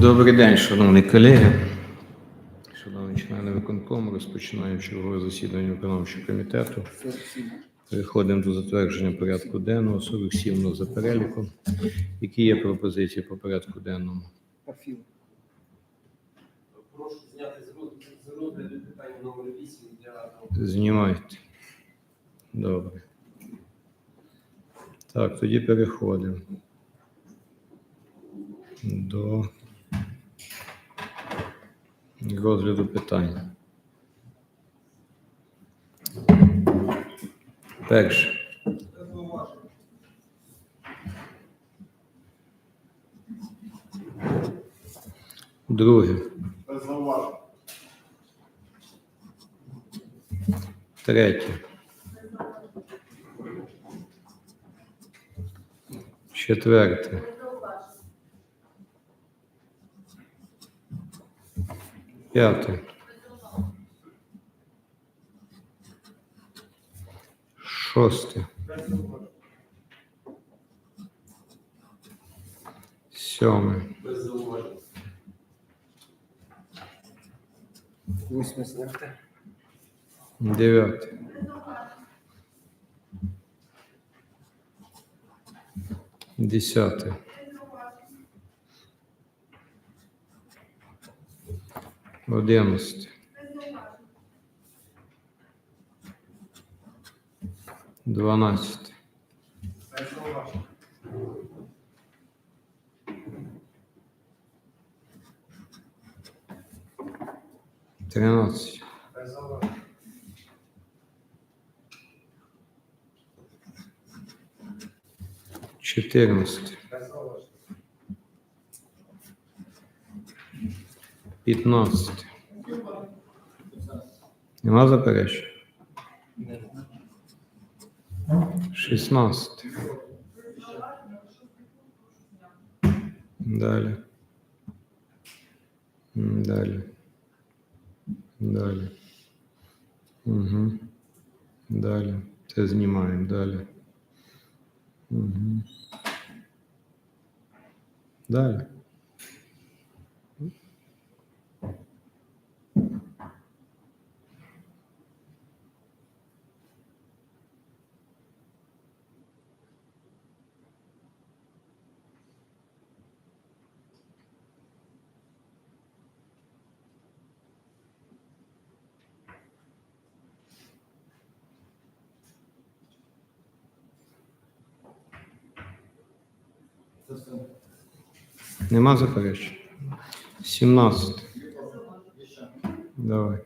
Добрий день, шановні колеги, шановні члени виконкому. Розпочинаємо чергове засідання виконавчого комітету. Переходимо до затвердження порядку денного. 47 ну, за переліком. Які є пропозиції по порядку денному? Прошу зняти з розгляду питання номер 8 для Знімайте. Добре. Так, тоді переходимо до розгляду питання. Перше. Друге. Третє. Четверте. пятый, Шостий. Сьомий. Восьмий зверти. Дев'ятий. 11. 12. 13. 14. 15. Нема заперечень? 16. Далі. Далі. Далі. Угу. Далі. Це знімаємо далі. Угу. Далі. Нема заперечень? 17. Давай.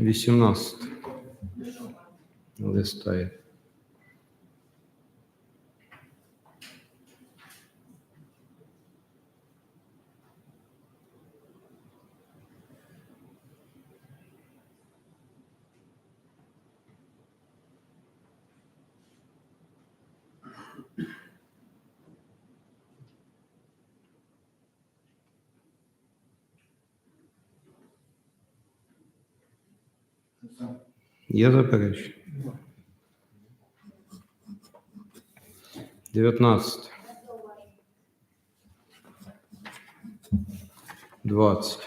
Вісімнадцять. все. 18. Листає. Я заперечую. 19. 20.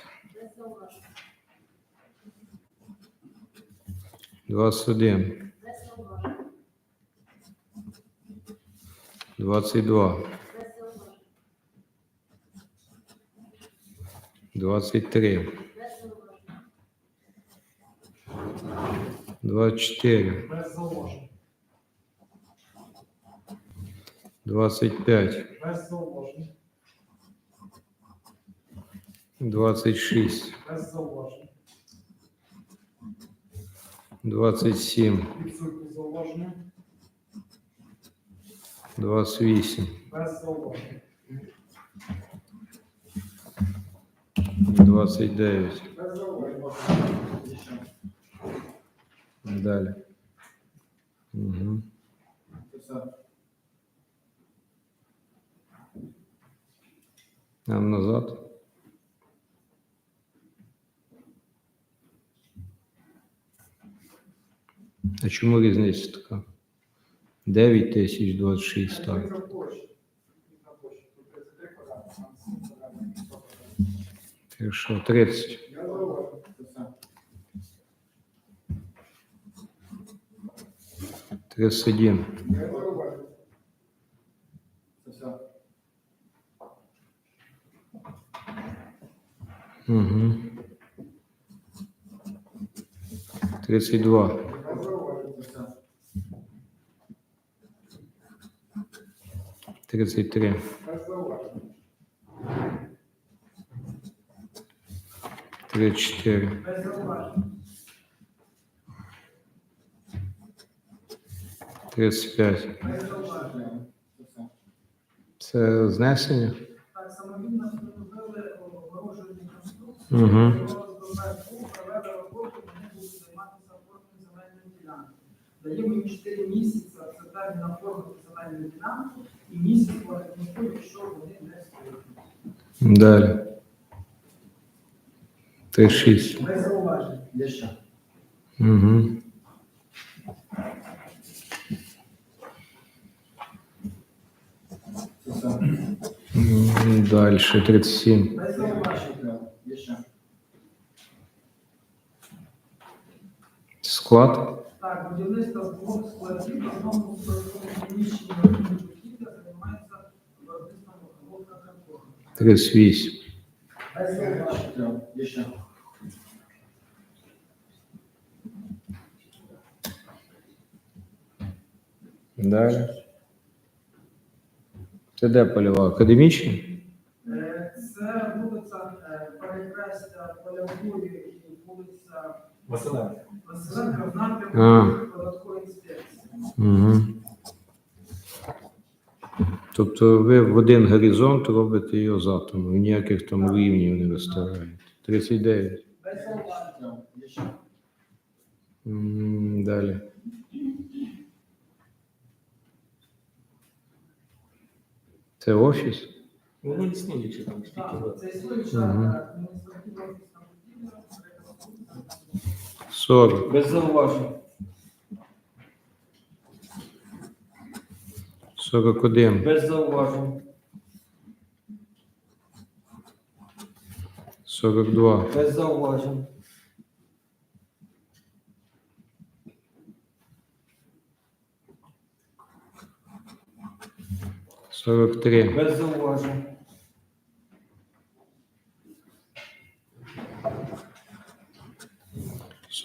21. 22. 23. 24. Без зауважень. 25. Без зауважень. 26. Без зауважень. 27. Відсутні зауваження. 28. Без зауважень. 29. Далі. Угу. Нам назад. А чому різниця така? 9 тисяч 26 так. Так що 30. 31. Я зауважу. Це все. Угу. 32. Я зауважу. Це все. 35. Без зауважень. Це все. Це знесення? Так, самовільно встановили огорожені конструкції, Угу. провели роботу, вони будуть займатися оформленням земельної ділянки. Даємо їм 4 місяці, це термін оформити земельну ділянку, і місяць платнику, якщо вони не стоять. Далі. 36. Без зауважень. Є ще. Угу. Далі 37. Без зауважень. Є ще. Склад. Так, будівництво двох складів в одному складовому приміщенні однієї будівлі займається виробництвом обробка картону. 38. Без зауважень. Є ще. Далі. Це де польова? Академічна? Е, Це вулиця е, перехрестя Полявої і вулиця Василенко. В напрямку податкової інспекції. Угу. Тобто ви в один горизонт робите його з атому, ніяких там рівнів не виставляєте. 39. Без зауважень. Є ще. М, Далі. Це офіс? Воно існуюче там Так, це Мгм. 40. Без зауважень. 41. Без зауважень. 42. Без зауважень. Сорок три. Без зауважень.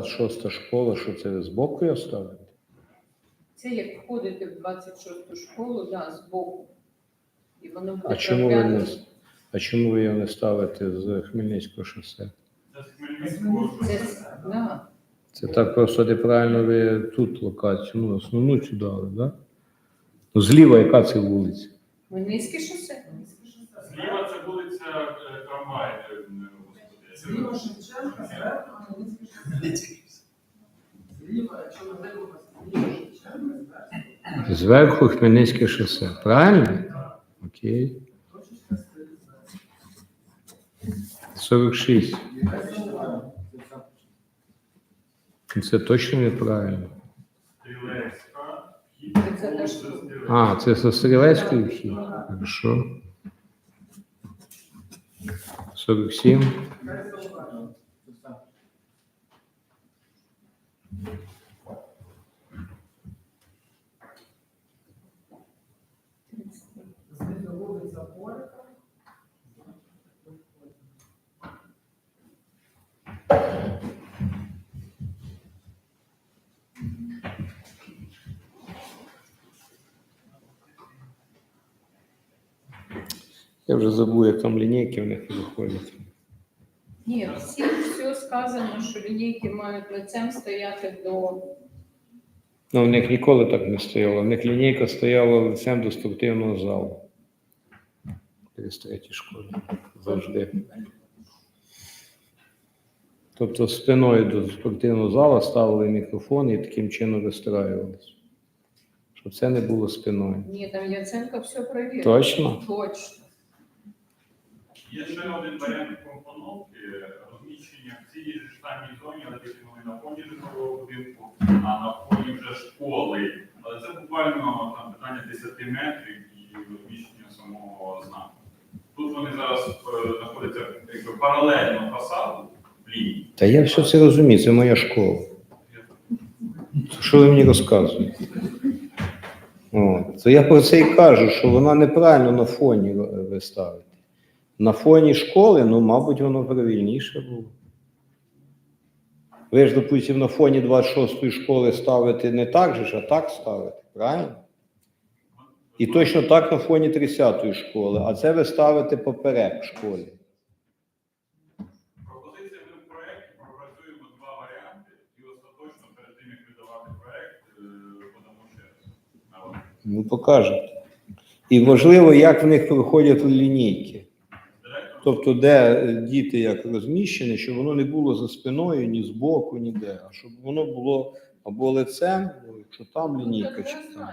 26 школа, що це з боку я ставлю? Це як входити в 26 школу, да, з боку. І воно буде А чому ви не а чому ви його не ставите з Хмельницького шосе? Це, з с- да. Це так просто де правильно ви тут локацію, ну, основну цю дали, да? Ну, зліва яка це вулиця? Хмельницьке шосе. Зліва це вулиця е, трамвай. е. Зліва Шевченка, зверху Хмельницьке шосе. Правильно? Окей. точечка стоїть 46. Це точно неправильно. А, це со стрілецької вхід. Хорошо. 47. Я вже забув, як там лінійки в них виходять. Ні, всі все сказано, що лінійки мають лицем стояти до Ну, в них ніколи так не стояло. В них лінійка стояла лицем до спортивного залу. 33 школі. Завжди. Тобто спиною до спортивного залу ставили мікрофон і таким чином вистраювалися. Щоб це не було спиною. ні, там Яценко все провірив. Точно? Точно. Є ще один варіант компоновки розміщення в цій ж самій зоні, але тільки на фоні житлового будинку, а на фоні вже школи. Але це буквально там питання 10 метрів і розміщення самого знаку. Тут вони зараз е, знаходяться якби паралельно фасаду в лінії. Та я все це розумію, це моя школа. Що ви мені розказуєте? О, то я про це і кажу, що вона неправильно на фоні ви- ви ставите. На фоні школи, ну, мабуть, воно правильніше було. Ви ж, допустимо, на фоні 26-ї школи ставите не так же ж, а так ставите, правильно? І точно так на фоні 30-ї школи, а це ви ставите поперек школі. Пропозиція в проєкті пропрацюємо два варіанти і остаточно перед тим, як видавати проєкт, е, подамо ще на. Ну, покажете. І важливо, як в них проходять лінійки. Тобто, де діти як розміщені, щоб воно не було за спиною, ні збоку, ніде, а щоб воно було або лицем, ну, якщо там лінійка, чи там.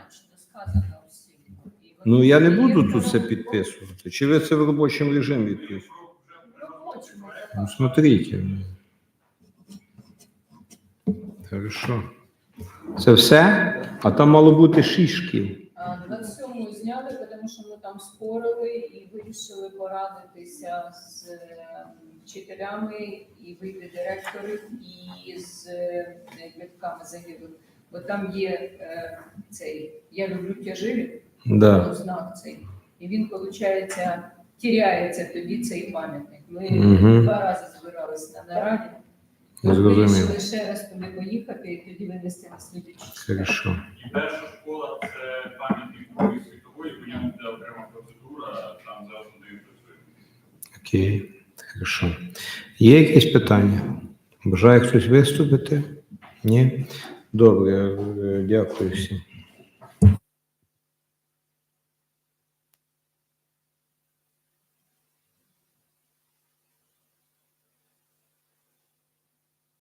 Ну я не буду тут це підписувати. Чи ви це в робочому режимі підписуєте? Ну, смотрите. Хорошо. Це все? А там мало бути шість шкіл. А 27 зняли, тому що ми там спорили і вирішили порадитися з е, вчителями і вийти директорів і з е, батьками загиблих. Бо там є е, цей я люблю тяжелі, Да. знак цей. І він, виходить, тіряється тоді цей пам'ятник. Ми Мгм. два рази збиралися на нараді. Вирішили ще раз туди поїхати і тоді винести на слідчі. Хорошо. І перша школа це пам'ятник Другої світової, по ньому буде окрема процедура, там зараз вони працюють. Окей. Хорошо. Є якісь питання? Бажає хтось виступити? Ні? Добре, е, дякую всім.